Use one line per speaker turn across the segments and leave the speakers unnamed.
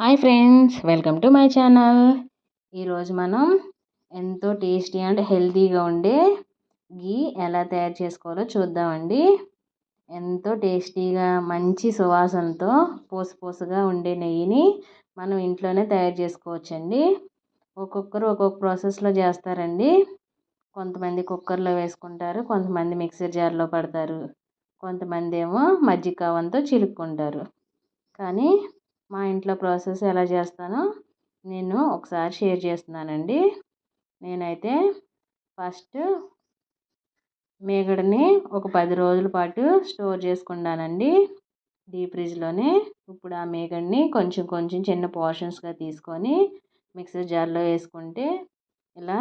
Hi friends welcome to my channel. ఈరోజు మనం ఎంతో టేస్టీ అండ్ హెల్తీగా ఉండే గీ ఎలా తయారు చేసుకోవాలో చూద్దామండి. ఎంతో టేస్టీగా మంచి సువాసనతో పోసు పోసుగా ఉండే నెయ్యిని మనం ఇంట్లోనే తయారు చేసుకోవచ్చండి. ఒక్కొక్కరు ఒక్కొక్క ప్రాసెస్లో చేస్తారండి. కొంతమంది కుక్కర్లో వేసుకుంటారు కొంతమంది మిక్సర్ జార్లో పడతారు కొంతమంది ఏమో మజ్జిగ కావంతో చిలుక్కుంటారు. కానీ మా ఇంట్లో ప్రాసెస్ ఎలా చేస్తానో నేను ఒకసారి షేర్ చేస్తున్నానండి. నేనైతే ఫస్ట్ మేగడని ఒక పది రోజుల పాటు స్టోర్ చేసుకున్నానండి డీప్ ఫ్రిడ్జ్లోనే ఇప్పుడు ఆ మేగడిని కొంచెం కొంచెం చిన్న పోర్షన్స్గా తీసుకొని మిక్సర్ జార్లో వేసుకుంటే ఇలా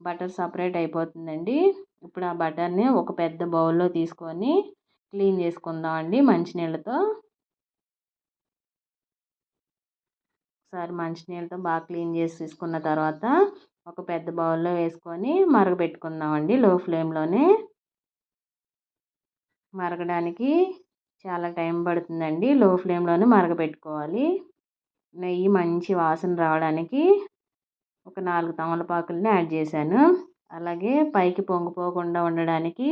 బటర్ సపరేట్ అయిపోతుందండి. ఇప్పుడు ఆ బటర్ని ఒక పెద్ద బౌల్లో తీసుకొని క్లీన్ చేసుకుందామండి మంచినీళ్ళతో. ఒకసారి మంచినీళ్ళతో బాగా క్లీన్ చేసి తీసుకున్న తర్వాత ఒక పెద్ద బౌల్లో వేసుకొని మరగబెట్టుకుందామండి లో ఫ్లేమ్లోనే. మరగడానికి చాలా టైం పడుతుందండి. లో ఫ్లేమ్లోనే మరగబెట్టుకోవాలి. నెయ్యి మంచి వాసన రావడానికి ఒక నాలుగు తమలపాకులని యాడ్ చేశాను. అలాగే పైకి పొంగిపోకుండా ఉండడానికి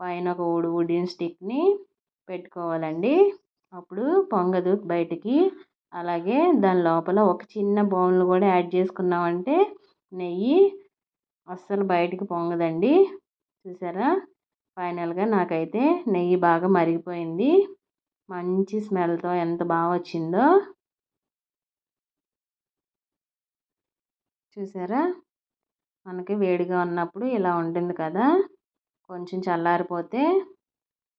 పైన ఒక వుడ్ వుడెన్ స్టిక్ని పెట్టుకోవాలండి. అప్పుడు పొంగదు బయటికి. అలాగే దాని లోపల ఒక చిన్న బౌల్ని కూడా యాడ్ చేసుకున్నామంటే నెయ్యి అస్సలు బయటికి పొంగదండి. చూసారా? ఫైనల్గా నాకైతే నెయ్యి బాగా మరిగిపోయింది. మంచి స్మెల్తో ఎంత బాగా వచ్చిందో. చూసారా? మనకి వేడిగా ఉన్నప్పుడు ఇలా ఉంటుంది కదా. కొంచెం చల్లారిపోతే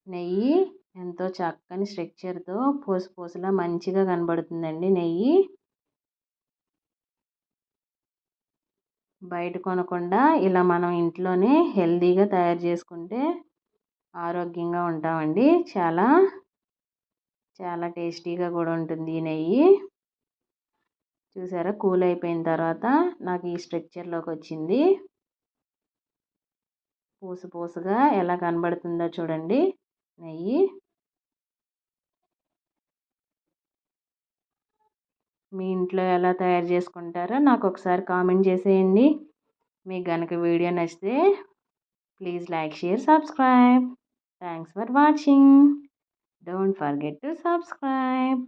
నెయ్యి ఎంతో చక్కని స్ట్రక్చర్తో పూస పూసలా మంచిగా కనబడుతుందండి నెయ్యి. బయట కొనకుండా ఇలా మనం ఇంట్లోనే హెల్తీగా తయారు చేసుకుంటే ఆరోగ్యంగా ఉంటామండి. చాలా చాలా టేస్టీగా కూడా ఉంటుంది ఈ నెయ్యి. చూసారా? కూల్ అయిపోయిన తర్వాత నాకు ఈ స్ట్రక్చర్లోకి వచ్చింది. పూస పూసగా ఎలా కనబడుతుందో చూడండి. నెయ్యి. మీ ఇంట్లో ఎలా తయారు చేసుకుంటారో నాకు ఒకసారి కామెంట్ చేసేయండి. మీకు కనుక వీడియో నచ్చితే please like share subscribe. Thanks for watching. Don't forget to subscribe.